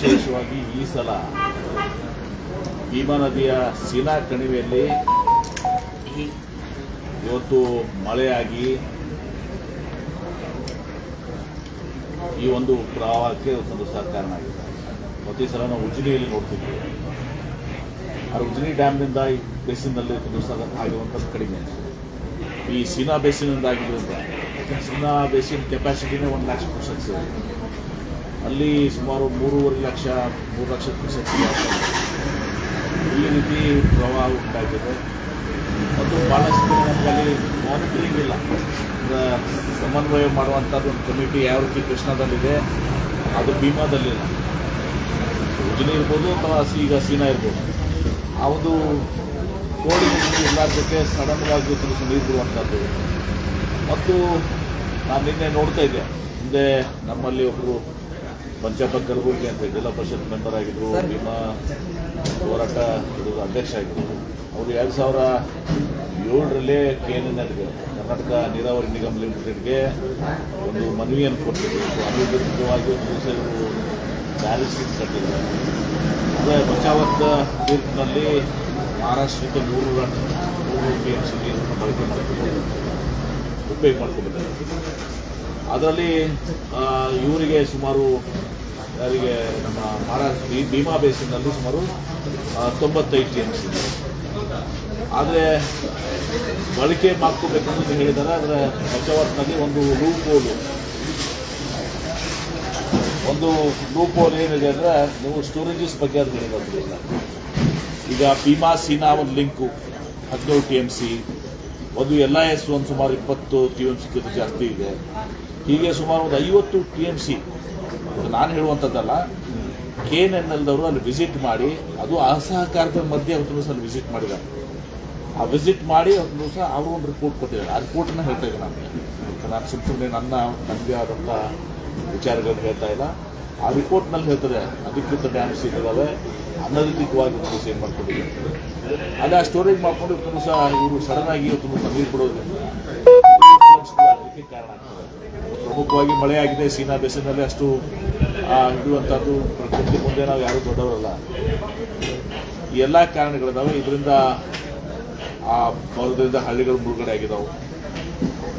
ವಿಶೇಷವಾಗಿ ಈ ಸಲ ಭೀಮಾ ನದಿಯ ಸೀನಾ ಕಣಿವೆಯಲ್ಲಿ ಇವತ್ತು ಮಳೆಯಾಗಿ ಈ ಒಂದು ಪ್ರವಾಹಕ್ಕೆ ಒಂದು ಸಹ ಕಾರಣ ಆಗಿದೆ ಪ್ರತಿ ಸಲ ನಾವು ಉಜಿನಿಯಲ್ಲಿ ನೋಡ್ತಿದ್ವಿ. ಆ ಉಜಿನಿ ಡ್ಯಾಮ್ನಿಂದ ಈ ಬೇಸಿನಲ್ಲಿ ಆಗಿರುವಂಥದ್ದು ಕಡಿಮೆ ಈ ಸೀನಾ ಬೇಸಿನಿಂದ ಆಗಿದ್ದರಿಂದ ಸೀನಾ ಬೇಸಿನ್ ಕೆಪಾಸಿಟಿನೇ ಒಂದು ಲಕ್ಷ ಪರ್ಸೆಂಟ್ಸ್ ಅಲ್ಲಿ ಸುಮಾರು ಮೂರುವರೆ ಲಕ್ಷ, ಮೂರು ಲಕ್ಷ ಕ್ಯೂಸೆಕ್ಸ್ ಈ ರೀತಿ ಪ್ರವಾಹ ಉಂಟಾಗಿದೆ. ಮತ್ತು ಭಾಳಷ್ಟು ನಮ್ಮಲ್ಲಿ ಮಾನಿಟರಿಂಗ್ ಇಲ್ಲ. ಸಮನ್ವಯ ಮಾಡುವಂಥದ್ದು ಒಂದು ಕಮಿಟಿ ಯಾವ ರೀತಿ ಕೃಷ್ಣದಲ್ಲಿದೆ, ಅದು ಭೀಮಾದಲ್ಲಿಲ್ಲ ಉಜಿನಿ ಇರ್ಬೋದು ಅಥವಾ ಈಗ ಸೀನಾ ಇರ್ಬೋದು. ಆ ಒಂದು ಎಲ್ಲರ ಜೊತೆ ಸಡನ್ಗಾಗಿ ತಿಳಿಸಿ ನೀರು ಬಿಡುವಂಥದ್ದು. ಮತ್ತು ನಾನು ನಿನ್ನೆ ನೋಡ್ತಾ ಇದ್ದೆ. ಹಿಂದೆ ನಮ್ಮಲ್ಲಿ ಒಬ್ಬರು ಪಂಚಪ್ಪ ಕಲಬುರ್ಗಿ ಅಂತ ಜಿಲ್ಲಾ ಪರಿಷತ್ ಮೆಂಬರ್ ಆಗಿದ್ರು ನಿಮ್ಮ ಹೋರಾಟ ಇದು ಅಧ್ಯಕ್ಷ ಆಗಿದ್ರು. ಅವರು ಎರಡು ಸಾವಿರ ಏಳರಲ್ಲೇ ಕೆ ಎನ್ ಕರ್ನಾಟಕ ನೀರಾವರಿ ನಿಗಮ ಲಿಮಿಟೆಡ್ಗೆ ಒಂದು ಮನವಿಯನ್ನು ಕೊಟ್ಟಿದ್ದರು ಇದು ಅನಿರ್ದಿಷ್ಟವಾಗಿ ಒಂದು ದಿವಸ ಇವರು ಬ್ಯಾಲೆನ್ಸಿಂಗ್ ಕಟ್ಟಿದ್ದಾರೆ ಅದೇ ಬಚಾವತ್ ತೀರ್ಪಿನಲ್ಲಿ ಮಹಾರಾಷ್ಟ್ರಕ್ಕೆ ಮೂರು ಮೂರು ಟಿ ಎನ್ ಸಿ ನೀರನ್ನು ಬಳಕೆ ಮಾಡ್ಕೊಂಡು ಉಪಯೋಗ ಮಾಡ್ಕೊಂಡಿದ್ದಾರೆ ಅದರಲ್ಲಿ ಇವರಿಗೆ ಸುಮಾರು ಅವರಿಗೆ ನಮ್ಮ ಮಹಾರಾಷ್ಟ್ರ ಭೀಮಾ ಬೇಸಿನಲ್ಲಿ ಸುಮಾರು ತೊಂಬತ್ತೈದು ಟಿ ಎಂ ಸಿ ಆದರೆ ಬಳಕೆ ಮಾಡ್ಕೋಬೇಕಂತ ಹೇಳಿದ್ದಾರೆ ಆದರೆ ಪಂಚವರ್ತ್ನಲ್ಲಿ ಒಂದು ಲೂಪ್ ಒಂದು ಲೂಪ್ ಏನಿದೆ ಅಂದರೆ, ನೀವು ಸ್ಟೋರೇಜಸ್ ಬಗ್ಗೆ ಅದು ಹೇಳಿರೋದ್ರಿಂದ ಈಗ ಭೀಮಾ ಸೀನಾ ಒಂದು ಲಿಂಕು, ಹದಿನೇಳು ಟಿ ಎಂ ಸಿ, ಒಂದು ಎಲ್ ಐ ಎಸ್ ಒಂದು ಸುಮಾರು ಇಪ್ಪತ್ತು ಟಿ ಎಂ ಸಿ ಜಾಸ್ತಿ ಇದೆ. ಹೀಗೆ ಸುಮಾರು ಒಂದು ಐವತ್ತು ಟಿ ಎಂ ಸಿ ನಾನು ಹೇಳುವಂಥದ್ದಲ್ಲ ಕೆ ಎನ್ ಎನ್ ಎಲ್ದವರು ಅಲ್ಲಿ ವಿಸಿಟ್ ಮಾಡಿ, ಅದು ಅಸಹಕಾರದ ಮಧ್ಯೆ ಅವತ್ತು ದಿವಸ ಅಲ್ಲಿ ವಿಸಿಟ್ ಮಾಡಿದ್ದಾರೆ. ಆ ವಿಸಿಟ್ ಮಾಡಿ ಅವತ್ತು ದಿವಸ ಅವರು ಒಂದು ರಿಪೋರ್ಟ್ ಕೊಟ್ಟಿದ್ದಾರೆ. ಆ ರಿಪೋರ್ಟನ್ನು ಹೇಳ್ತಾ ಇದ್ದೆ ನಾನು. ನಾನು ಸುಮ್ಮ ಸುಮ್ಮನೆ ನನ್ನ ನನಗೆ ಆದಂಥ ವಿಚಾರಗಳನ್ನು ಹೇಳ್ತಾ ಇಲ್ಲ. ಆ ರಿಪೋರ್ಟ್ನಲ್ಲಿ ಹೇಳ್ತದೆ, ಅಧಿಕೃತ ಡ್ಯಾಮ್ಸ್ ಇದ್ದಾವೆ ಅನಧಿಕೃತವಾಗಿ ಒಂದು ಏನು ಮಾಡ್ಕೊಂಡಿದ್ದಾರೆ ಅಲ್ಲಿ ಆ ಸ್ಟೋರೇಜ್ ಮಾಡ್ಕೊಂಡು ಇವತ್ತು ದಿವಸ ಇವರು ಸಡನ್ ಆಗಿ ಇವತ್ತು ನೀರು ಬಿಡೋದ್ರಿಂದ ಕಾರಣ ಆಗ್ತದೆ. ಪ್ರಮುಖವಾಗಿ ಮಳೆಯಾಗಿದೆ ಸೀನಾ ಬೇಸಿನಲ್ಲಿ ಅಷ್ಟು ಹಿಡಿಯುವಂಥದ್ದು ಪ್ರಕೃತಿ ಮುಂದೆ ನಾವು ಯಾರೂ ದೊಡ್ಡವರಲ್ಲ. ಎಲ್ಲ ಕಾರಣಗಳಿದಾವೆ ಇದರಿಂದ ಆ ಬರೋದ್ರಿಂದ ಹಳ್ಳಿಗಳು ಮುಳುಗಡೆ ಆಗಿದ್ದಾವೆ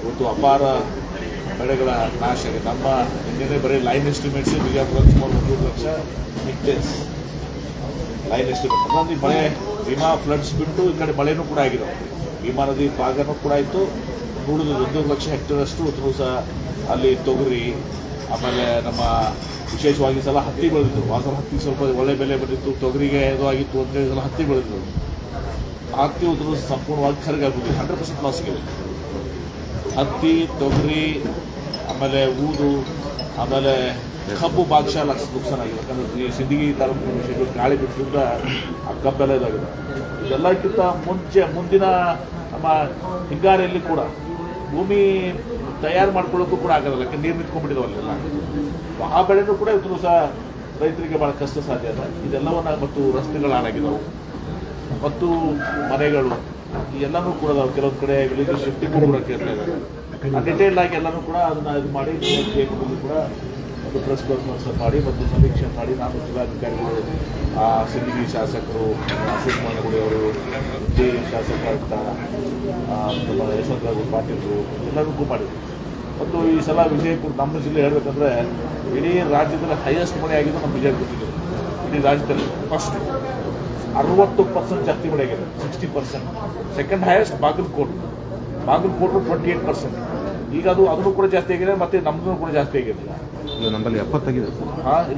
ಇವತ್ತು ಅಪಾರ ಬೆಳೆಗಳ ನಾಶ ಆಗಿದೆ. ನಮ್ಮ ಹಿಂದಿನ ಬರೀ ಲೈನ್ ಎಸ್ಟಿಮೇಟ್ಸ್ ಬಿಜಾಪುರ ಸುಮಾರು ಒಂದೂರು ಲಕ್ಷ ಹೆಕ್ಟೇರ್ಸ್ ಲೈನ್ ಎಸ್ಟಿಮೇಟ್ ಅದರಲ್ಲಿ ಮಳೆ ಭೀಮಾ ಫ್ಲಡ್ಸ್ ಬಿಟ್ಟು ಈ ಕಡೆ ಮಳೆನೂ ಕೂಡ ಆಗಿದ್ದಾವೆ ಭೀಮಾ ನದಿ ಭಾಗನೂ ಕೂಡ ಇತ್ತು ನೂರು ಒಂದೂವರೆ ಲಕ್ಷ ಹೆಕ್ಟೇರ್ ಅಷ್ಟು ಉತ್ತರೂ ಸಹ ಅಲ್ಲಿ ತೊಗರಿ, ಆಮೇಲೆ ನಮ್ಮ ವಿಶೇಷವಾಗಿ ಸಲ ಹತ್ತಿ ಬೆಳೆದಿತ್ತು ಸಲ ಹತ್ತಿ ಸ್ವಲ್ಪ ಒಳ್ಳೆ ಬೆಲೆ ಬಂದಿತ್ತು, ತೊಗರಿಗೆ ಇದು ಆಗಿತ್ತು ಅಂತೇಳಿ ಸಲ ಹತ್ತಿ ಬೆಳೆದಿತ್ತು ಹತ್ತಿ ಉತ್ತರೂ ಸಂಪೂರ್ಣವಾಗಿ ಕರಗಾಗ್ಬಿಟ್ಟಿದೆ ಹಂಡ್ರೆಡ್ ಪರ್ಸೆಂಟ್ ಲಾಸ್ ಆಗಿದೆ ಹತ್ತಿ, ತೊಗರಿ, ಆಮೇಲೆ ಊದು, ಆಮೇಲೆ ಕಬ್ಬು ಭಾಗಶಃ ಲಕ್ಷ ನುಕ್ಸಾನ ಆಗಿದೆ. ಯಾಕಂದ್ರೆ ಈ ಸಿಂದಗಿ ತಾಲೂಕು ಗಾಳಿ ಬಿಟ್ಟಿದ್ದ ಆ ಕಬ್ಬೆಲ್ಲ ಇದಾಗಿದೆ. ಇದೆಲ್ಲಕ್ಕಿಂತ ಮುಂಚೆ, ಮುಂದಿನ ನಮ್ಮ ಹಿಂಗಾರಿಯಲ್ಲಿ ಕೂಡ ಭೂಮಿ ತಯಾರು ಮಾಡ್ಕೊಳ್ಳೋಕ್ಕೂ ಕೂಡ ಆಗೋದಿಲ್ಲ ಯಾಕೆ ನೀರು ನಿಂತ್ಕೊಂಡ್ಬಿಟ್ಟಿದಾವೆ ಅಲ್ಲೆಲ್ಲ? ಆ ಬೆಳೆನೂ ಕೂಡ ಇವತ್ತು ಸಹ ರೈತರಿಗೆ ಭಾಳ ಕಷ್ಟ ಸಾಧ್ಯ ಅದ ಇದೆಲ್ಲವನ್ನ ಮತ್ತು ರಸ್ತೆಗಳು ಹಾಳಾಗಿದ್ದಾವೆ ಮತ್ತು ಮನೆಗಳು ಎಲ್ಲನೂ ಕೂಡ ಕೆಲವೊಂದು ಕಡೆ ವಿಲೇಜ್ ಶಿಫ್ಟಿಂಗ್ ಕೂಡ ಕೇಳ್ತಾ ಡಿಟೇಲ್ ಆಗಿ ಎಲ್ಲನೂ ಕೂಡ ಅದನ್ನ ಇದು ಮಾಡಿ ಕೂಡ ಒಂದು ಪ್ರೆಸ್ ಕಾನ್ಫರೆನ್ಸ್ ಮಾಡಿ ಮತ್ತು ಸಮೀಕ್ಷೆ ಮಾಡಿ ನಾನು ಜಿಲ್ಲಾಧಿಕಾರಿಗಳು, ಆ ಸಿಂದಗಿ ಶಾಸಕರು ಅಶೋಕ್ ಅವರು ಜೆ ಶಾಸಕ ಅಂತ ನಮ್ಮ ಯಶವಂತರಾಜು ಪಾಟೀಲ್ರು ಎಲ್ಲರಿಗೂ ಮಾಡಿದ್ರು ಮತ್ತು ಈ ಸಲ ವಿಜಯಪುರ ನಮ್ಮ ಜಿಲ್ಲೆ ಹೇಳ್ಬೇಕಂದ್ರೆ ಇಡೀ ರಾಜ್ಯದಲ್ಲಿ ಹೈಯೆಸ್ಟ್ ಮಳೆ ಆಗಿದ್ದು ನಮ್ಮ ವಿಜಯಪುರ ಜಿಲ್ಲೆ. ಇಡೀ ರಾಜ್ಯದಲ್ಲಿ ಫಸ್ಟ್ ಅರವತ್ತು ಪರ್ಸೆಂಟ್ ಜಾಸ್ತಿ ಮಳೆ ಆಗಿದೆ sixty percent second highest Bagalkot. Bagalkot twenty eight percent ಈಗ ಅದು ಅದನ್ನು ಕೂಡ ಜಾಸ್ತಿ ಆಗಿದೆ ಮತ್ತೆ ನಮ್ಮದು ಕೂಡ ಜಾಸ್ತಿ ಆಗಿದೆ. ಇದು ನಮ್ಮಲ್ಲಿ ಎಪ್ಪತ್ತಾಗಿದೆ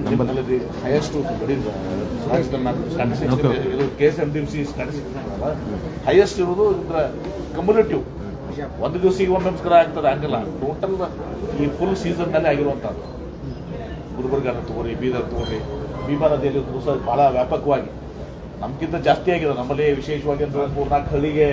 ನಮ್ಮಲ್ಲಿ ಹೈಯೆಸ್ಟ್ ಇದು K S M D C highest ಇರೋದು ಇದರ ಕಮ್ಯುನಿಟಿವ್ ಒಂದು ದಿವಸ ಈಗ ಒಂದು ನಮಸ್ಕಾರ ಆಗ್ತದೆ ಹಂಗಲ್ಲ ಟೋಟಲ್ ಈ ಫುಲ್ ಸೀಸನ್ನಲ್ಲಿ ಆಗಿರುವಂಥದ್ದು ಗುಲ್ಬರ್ಗಾನ ತಗೋರಿ ಬೀದರ್ ತಗೋರಿ ಭೀಮಾ ನದಿಯಲ್ಲಿ ಒಂದು ದಿವಸ ಭಾಳ ವ್ಯಾಪಕವಾಗಿ. ನಮ್ಗಿಂತ ಜಾಸ್ತಿ ಆಗಿದೆ, ನಮ್ಮಲ್ಲಿ ವಿಶೇಷವಾಗಿ ಅಂದ್ರೆ ಮೂರ್ನಾಲ್ಕು ಹಳ್ಳಿಗೆ